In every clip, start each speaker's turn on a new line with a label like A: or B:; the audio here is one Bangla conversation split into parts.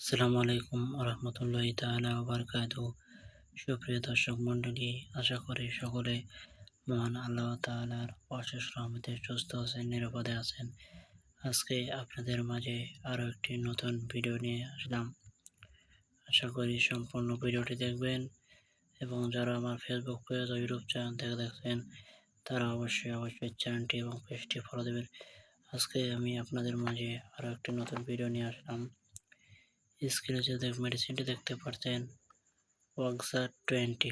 A: আসসালামু আলাইকুম রহমতুল্লাহ তাআলা বারকাত। সুপ্রিয় দর্শক মণ্ডলী, আশা করি সকলে মহান আল্লাহ তাআলার অশেষ রহমতে সুস্থ আছেন, নিরাপদে আছেন। আজকে আপনাদের মাঝে আরও একটি নতুন ভিডিও নিয়ে আসলাম। আশা করি সম্পূর্ণ ভিডিওটি দেখবেন এবং যারা আমার ফেসবুক পেজ ও ইউটিউব চ্যানেল থেকে দেখছেন, তারা অবশ্যই অবশ্যই চ্যানেলটি এবং পেজটি ফলো দেবেন। আজকে আমি আপনাদের মাঝে আরও একটি নতুন ভিডিও নিয়ে আসলাম। স্ক্রিনে যে মেডিসিনটি দেখতে পাচ্ছেন অক্সা টোয়েন্টি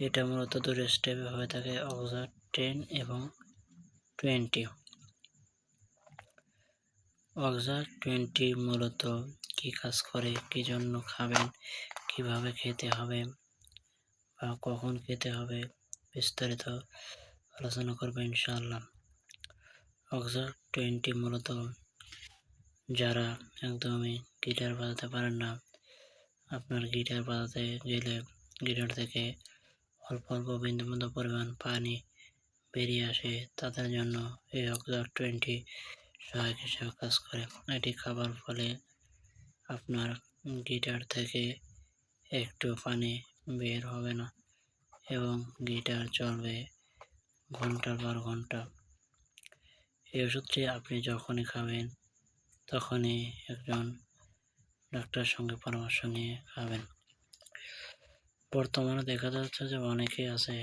A: এটা মূলত দুটো স্টেপে হয়ে থাকে অক্সা টেন এবং টোয়েন্টি অক্সা টোয়েন্টি মূলত কি কাজ করে, কি জন্য খাবেন, কীভাবে খেতে হবে বা কখন খেতে হবে, বিস্তারিত আলোচনা করব ইনশাআল্লাহ। অক্সা টোয়েন্টি মূলত যারা একদমই গিটার বাজাতে পারেন না, আপনার গিটার বাজাতে গেলে গিটার থেকে অল্প অল্প বিন্দু বিন্দু পরিমাণ পানি বেরিয়ে আসে। তাদের জন্য এই অক্সার টোয়েন্টি সহায়ক হিসেবে কাজ করে। এটি খাবার ফলে আপনার গিটার থেকে একটু পানি বের হবে না এবং গিটার চলবে ঘণ্টার পর ঘণ্টা। এই ওষুধটি আপনি যখনই খাবেন তখনই একজন ডাক্তারের সঙ্গে পরামর্শ নিয়ে খাবেন। বর্তমানে দেখা যাচ্ছে যে অনেকেই আছে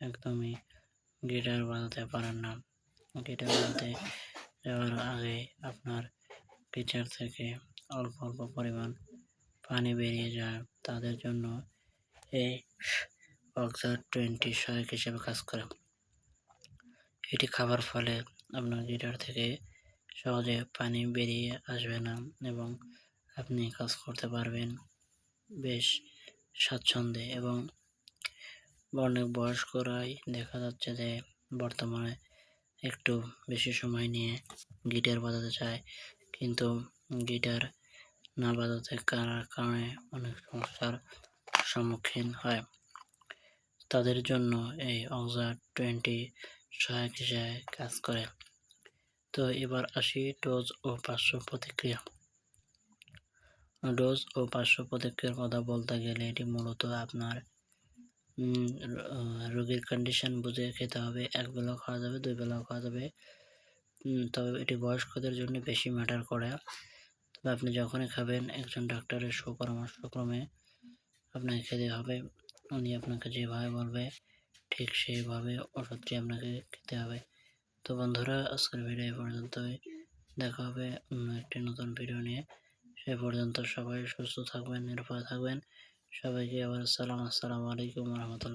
A: একদমই গিটার বাজাতে পারেন না গিটার বাজাতে যাওয়ার আগে আপনার গিটার থেকে অল্প অল্প পরিমাণ পানি বেরিয়ে যায়। তাদের জন্য এই অক্সার টোয়েন্টি সহায়ক হিসেবে কাজ করে। এটি খাবার ফলে আপনার গিটার থেকে সহজে পানি বেরিয়ে আসবে না এবং আপনি কাজ করতে পারবেন বেশ স্বাচ্ছন্দ্যে এবং অনেক বয়স্করাই দেখা যাচ্ছে যে বর্তমানে একটু বেশি সময় নিয়ে গিটার বাজাতে চায়। কিন্তু গিটার না বাজাতে কারার কারণে অনেক সমস্যার সম্মুখীন হয়। তাদের জন্য এই অক্সা টোয়েন্টি সহায়ক হিসেবে কাজ করে। তো এবার আসি ডোজ ও পার্শ্ব প্রতিক্রিয়া। ডোজ ও পার্শ্ব প্রতিক্রিয়ার কথা বলতে গেলে এটি মূলত আপনার রোগীর কন্ডিশন বুঝে খেতে হবে, এক বেলাও খাওয়া যাবে, দুই বেলাও খাওয়া যাবে। তবে এটি বয়স্কদের জন্য বেশি ম্যাটার করে। তবে আপনি যখনই খাবেন, একজন ডাক্তারের সুপরামর্শক্রমে আপনাকে খেতে হবে। উনি আপনাকে যেভাবে বলবে, ঠিক সেইভাবে ওষুধটি আপনাকে খেতে হবে। তো বন্ধুরা, আজকের ভিডিও এই পর্যন্তই। দেখা হবে অন্য একটি নতুন ভিডিও নিয়ে। সে পর্যন্ত সবাই সুস্থ থাকবেন, নিরাপদে থাকবেন। সবাইকে আবার আসসালাম আসসালামু আলাইকুম রহমতুল্লাহ।